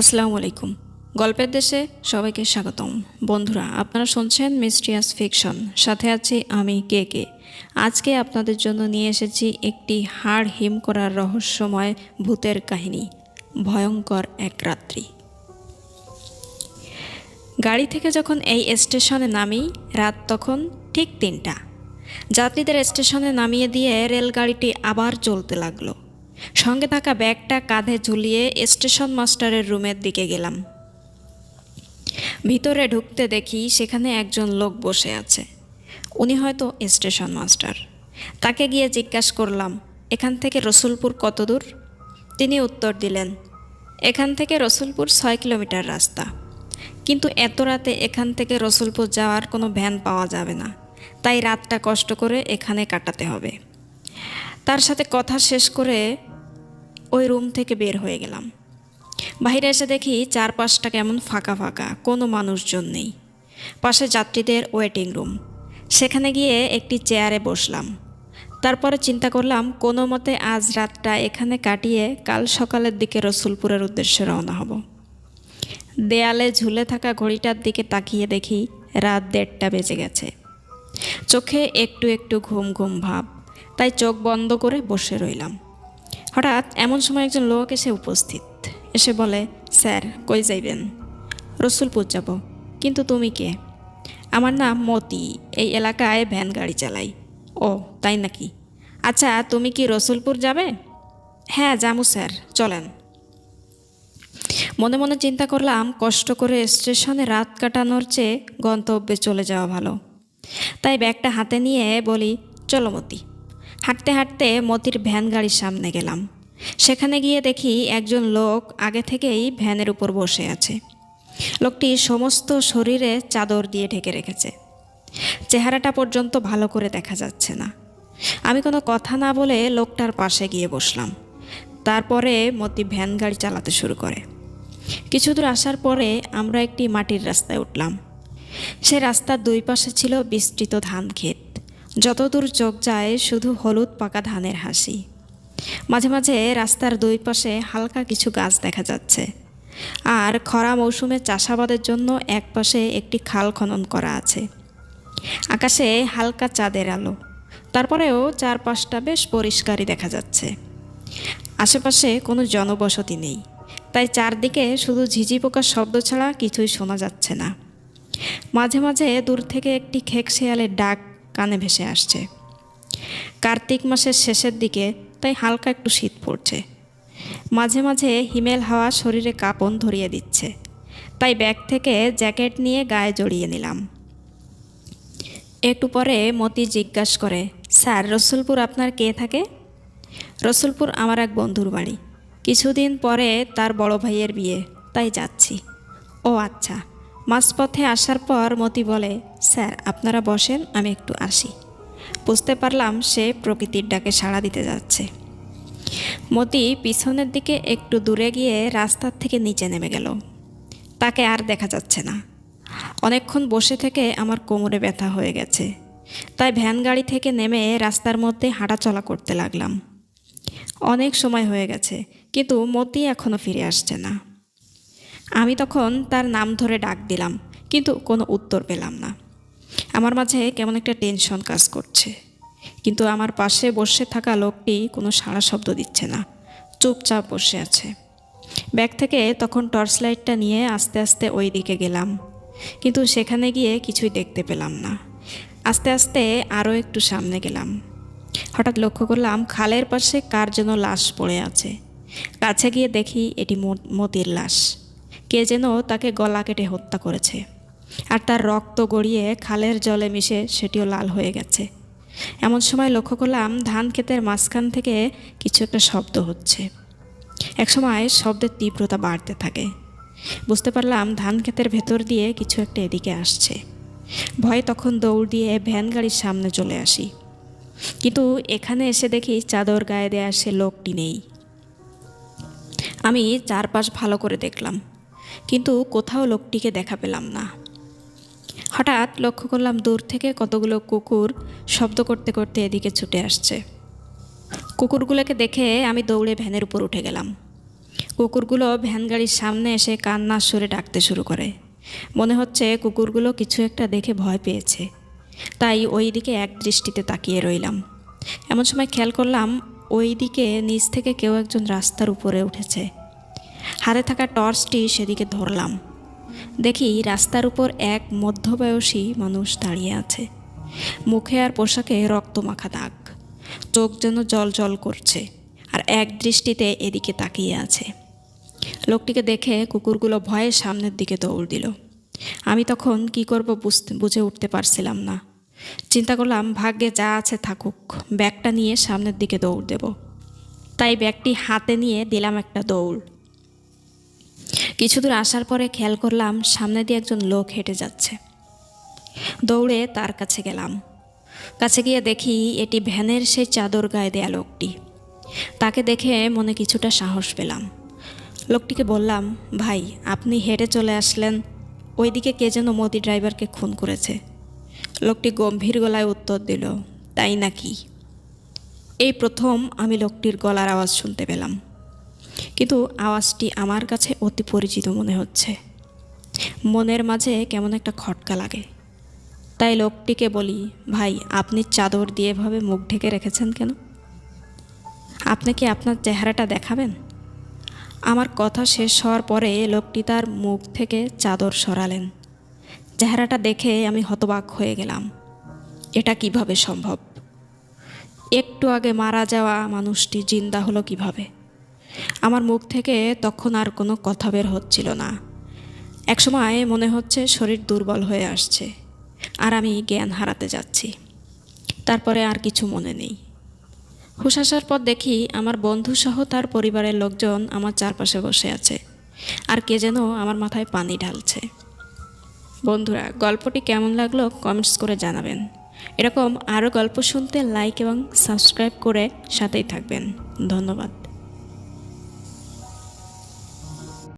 আসসালামু আলাইকুম। গল্পের দেশে সবাইকে স্বাগতম। বন্ধুরা, আপনারা শুনছেন মিস্ট্রিয়াস ফিকশন। সাথে আছি আমি কে কে। আজকে আপনাদের জন্য নিয়ে এসেছি একটি হাড় হিম করার রহস্যময় ভূতের কাহিনী, ভয়ঙ্কর এক রাত্রি। গাড়ি থেকে যখন এই স্টেশনে নামি, রাত তখন ঠিক তিনটা। যাত্রীদের স্টেশনে নামিয়ে দিয়ে রেলগাড়িটি আবার চলতে লাগল। সঙ্গে থাকা ব্যাগটা কাঁধে ঝুলিয়ে স্টেশন মাস্টারের রুমের দিকে গেলাম। ভিতরে ঢুকতে দেখি সেখানে একজন লোক বসে আছে। উনি হয়তো স্টেশন মাস্টার। তাকে গিয়ে জিজ্ঞাসা করলাম, এখান থেকে রসুলপুর কত দূর? তিনি উত্তর দিলেন, এখান থেকে রসুলপুর ছয় কিলোমিটার রাস্তা। কিন্তু এত রাতে এখান থেকে রসুলপুর যাওয়ার কোনো ভ্যান পাওয়া যাবে না। তাই রাতটা কষ্ট করে এখানে কাটাতে হবে। তার সাথে কথা শেষ করে ওই রুম থেকে বের হয়ে গেলাম। বাইরে এসে দেখি চারপাশটা কেমন ফাঁকা ফাঁকা, কোনো মানুষজন নেই। পাশে যাত্রীদের ওয়েটিং রুম। সেখানে গিয়ে একটি চেয়ারে বসলাম। তারপরে চিন্তা করলাম, কোনো মতে আজ রাতটা এখানে কাটিয়ে কাল সকালের দিকে রসুলপুরের উদ্দেশ্যে রওনা হব। দেয়ালে ঝুলে থাকা ঘড়িটার দিকে তাকিয়ে দেখি রাত দেড়টা বেজে গেছে। চোখে একটু একটু ঘুম ঘুম ভাব, তাই চোখ বন্ধ করে বসে রইলাম। হঠাৎ এমন সময় একজন লোক এসে উপস্থিত। এসে বলে, স্যার, কই যাইবেন? রসুলপুর যাব। কিন্তু তুমি কে? আমার নাম মতি। এই এলাকায় ভ্যান গাড়ি চালাই। ও, তাই নাকি? আচ্ছা তুমি কি রসুলপুর যাবে? হ্যাঁ যামু, স্যার। চলেন। মনে মনে চিন্তা করলাম, কষ্ট করে স্টেশনে রাত কাটানোর চেয়ে গন্তব্যে চলে যাওয়া ভালো। তাই ব্যাগটা হাতে নিয়ে বলি, চলো মতি। হাঁটতে হাঁটতে মতির ভ্যান গাড়ির সামনে গেলাম। সেখানে গিয়ে দেখি একজন লোক আগে থেকেই ভ্যানের উপর বসে আছে। লোকটি সমস্ত শরীরে চাদর দিয়ে ঢেকে রেখেছে। চেহারাটা পর্যন্ত ভালো করে দেখা যাচ্ছে না। আমি কোনো কথা না বলে লোকটার পাশে গিয়ে বসলাম। তারপরে মতি ভ্যান গাড়ি চালাতে শুরু করে। কিছু দূর আসার পরে আমরা একটি মাটির রাস্তায় উঠলাম। সে রাস্তার দুই পাশে ছিল বিস্তৃত ধান ক্ষেত। যতদূর চোখ যায়, শুধু হলুদ পাকা ধানের হাসি। মাঝে মাঝে রাস্তার দুই পাশে হালকা কিছু গাছ দেখা যাচ্ছে। আর খরা মৌসুমে চাষাবাদের জন্য এক পাশে একটি খাল খনন করা আছে। আকাশে হালকা চাঁদের আলো। তারপরেও চারপাশটা বেশ পরিষ্কারই দেখা যাচ্ছে। আশেপাশে কোনো জনবসতি নেই। তাই চারদিকে শুধু ঝিঝি পোকার শব্দ ছাড়া কিছুই শোনা যাচ্ছে না। মাঝে মাঝে দূর থেকে একটি খেক শেয়ালের ডাক কানে ভেসে আসছে। কার্তিক মাসের শেষের দিকে তাই হালকা একটু শীত পড়ছে। মাঝে মাঝে হিমেল হাওয়া শরীরে কাঁপন ধরিয়ে দিচ্ছে। তাই ব্যাগ থেকে জ্যাকেট নিয়ে গায়ে জড়িয়ে নিলাম। একটু পরে মতি জিজ্ঞাসা করে, স্যার, রসুলপুর আপনার কে থাকে? রসুলপুর আমার এক বন্ধুর বাড়ি। কিছুদিন পরে তার বড় ভাইয়ের বিয়ে, তাই যাচ্ছি। ও আচ্ছা। মাঝপথে আসার পর মতি বলে, স্যার, আপনারা বসেন, আমি একটু আসি। বুঝতে পারলাম সে প্রকৃতির ডাকে সাড়া দিতে যাচ্ছে। মতি পিছনের দিকে একটু দূরে গিয়ে রাস্তার থেকে নিচে নেমে গেল। তাকে আর দেখা যাচ্ছে না। অনেকক্ষণ বসে থেকে আমার কোমরে ব্যথা হয়ে গেছে। তাই ভ্যান গাড়ি থেকে নেমে রাস্তার মধ্যে হাঁটাচলা করতে লাগলাম। অনেক সময় হয়ে গেছে, কিন্তু মতি এখনও ফিরে আসছে না। আমি তখন তার নাম ধরে ডাক দিলাম, কিন্তু কোনো উত্তর পেলাম না। আমার মাঝে কেমন একটা টেনশন কাজ করছে। কিন্তু আমার পাশে বসে থাকা লোকটি কোনো সাড়া শব্দ দিচ্ছে না, চুপচাপ বসে আছে। ব্যাগ থেকে তখন টর্চ লাইটটা নিয়ে আস্তে আস্তে ওই দিকে গেলাম, কিন্তু সেখানে গিয়ে কিছুই দেখতে পেলাম না। আস্তে আস্তে আরও একটু সামনে গেলাম। হঠাৎ লক্ষ্য করলাম খালের পাশে কার যেন লাশ পড়ে আছে। কাছে গিয়ে দেখি এটি মতির লাশ। কে যেন তাকে গলা কেটে হত্যা করেছে। আর তার রক্ত গড়িয়ে খালের জলে মিশে সেটিও লাল হয়ে গেছে। এমন সময় লক্ষ্য করলাম ধান ক্ষেতের মাঝখান থেকে কিছু একটা শব্দ হচ্ছে। একসময় শব্দের তীব্রতা বাড়তে থাকে। বুঝতে পারলাম ধান ক্ষেতের ভেতর দিয়ে কিছু একটা এদিকে আসছে। ভয়ে তখন দৌড় দিয়ে ভ্যান গাড়ির সামনে চলে আসি। কিন্তু এখানে এসে দেখি চাদর গায়ে দেয়া সে লোকটি নেই। আমি চারপাশ ভালো করে দেখলাম। কিন্তু কোথাও লোকটিকে দেখা পেলাম না। হঠাৎ লক্ষ্য করলাম দূর থেকে কতগুলো কুকুর শব্দ করতে করতে এদিকে ছুটে আসছে। কুকুরগুলোকে দেখে আমি দৌড়ে ভ্যানের উপর উঠে গেলাম। কুকুরগুলো ভ্যান গাড়ির সামনে এসে কান্নার সুরে ডাকতে শুরু করে। মনে হচ্ছে কুকুরগুলো কিছু একটা দেখে ভয় পেয়েছে। তাই ওই দিকে এক দৃষ্টিতে তাকিয়ে রইলাম। এমন সময় খেয়াল করলাম ওই দিকে নিচ থেকে কেউ একজন রাস্তার উপরে উঠেছে। হাতে থাকা টর্চটি সেদিকে ধরলাম। দেখি রাস্তার উপর এক মধ্যবয়সী মানুষ দাঁড়িয়ে আছে। মুখে আর পোশাকে রক্ত মাখা দাগ। চোখ যেন জল জল করছে আর এক দৃষ্টিতে এদিকে তাকিয়ে আছে। লোকটিকে দেখে কুকুরগুলো ভয়ে সামনের দিকে দৌড় দিল। আমি তখন কি করব বুঝতে, বুঝে উঠতে পারছিলাম না। চিন্তা করলাম, ভাগ্যে যা আছে থাকুক, ব্যাগটা নিয়ে সামনের দিকে দৌড় দেব। তাই ব্যাগটি হাতে নিয়ে দিলাম একটা দৌড়। কিছু দূর আসার পরে খেয়াল করলাম সামনে দিয়ে একজন লোক হেঁটে যাচ্ছে। দৌড়ে তার কাছে গেলাম। কাছে গিয়ে দেখি এটি ভ্যানের সেই চাদর গায়ে দেয়া লোকটি। তাকে দেখে মনে কিছুটা সাহস পেলাম। লোকটিকে বললাম, ভাই, আপনি হেঁটে চলে আসলেন। ওইদিকে কে যেন মোদি ড্রাইভারকে খুন করেছে। লোকটি গম্ভীর গলায় উত্তর দিল, তাই নাকি? এই প্রথম আমি লোকটির গলার আওয়াজ শুনতে পেলাম। কিন্তু আওয়াজটি আমার কাছে অতি পরিচিত মনে হচ্ছে। মনের মাঝে কেমন একটা খটকা লাগে। তাই লোকটিকে বলি, ভাই, আপনি চাদর দিয়ে এভাবে মুখ ঢেকে রেখেছেন কেন? আপনি কি আপনার চেহারাটা দেখাবেন? আমার কথা শেষ হওয়ার পরে লোকটি তার মুখ থেকে চাদর সরালেন। চেহারাটা দেখে আমি হতবাক হয়ে গেলাম। এটা কীভাবে সম্ভব? একটু আগে মারা যাওয়া মানুষটি জিন্দা হলো কীভাবে? আমার মুখ থেকে তখন আর কোনো কথা বের হচ্ছিল না। একসময় মনে হচ্ছে শরীর দুর্বল হয়ে আসছে, আর আমি জ্ঞান হারাতে যাচ্ছি। তারপরে আর কিছু মনে নেই। হুশ আসার পর দেখি আমার বন্ধুসহ তার পরিবারের লোকজন আমার চারপাশে বসে আছে, আর কে যেন আমার মাথায় পানি ঢালছে। বন্ধুরা, গল্পটি কেমন লাগল কমেন্টস করে জানাবেন। এরকম আরও গল্প শুনতে লাইক এবং সাবস্ক্রাইব করে সাথেই থাকবেন। ধন্যবাদ।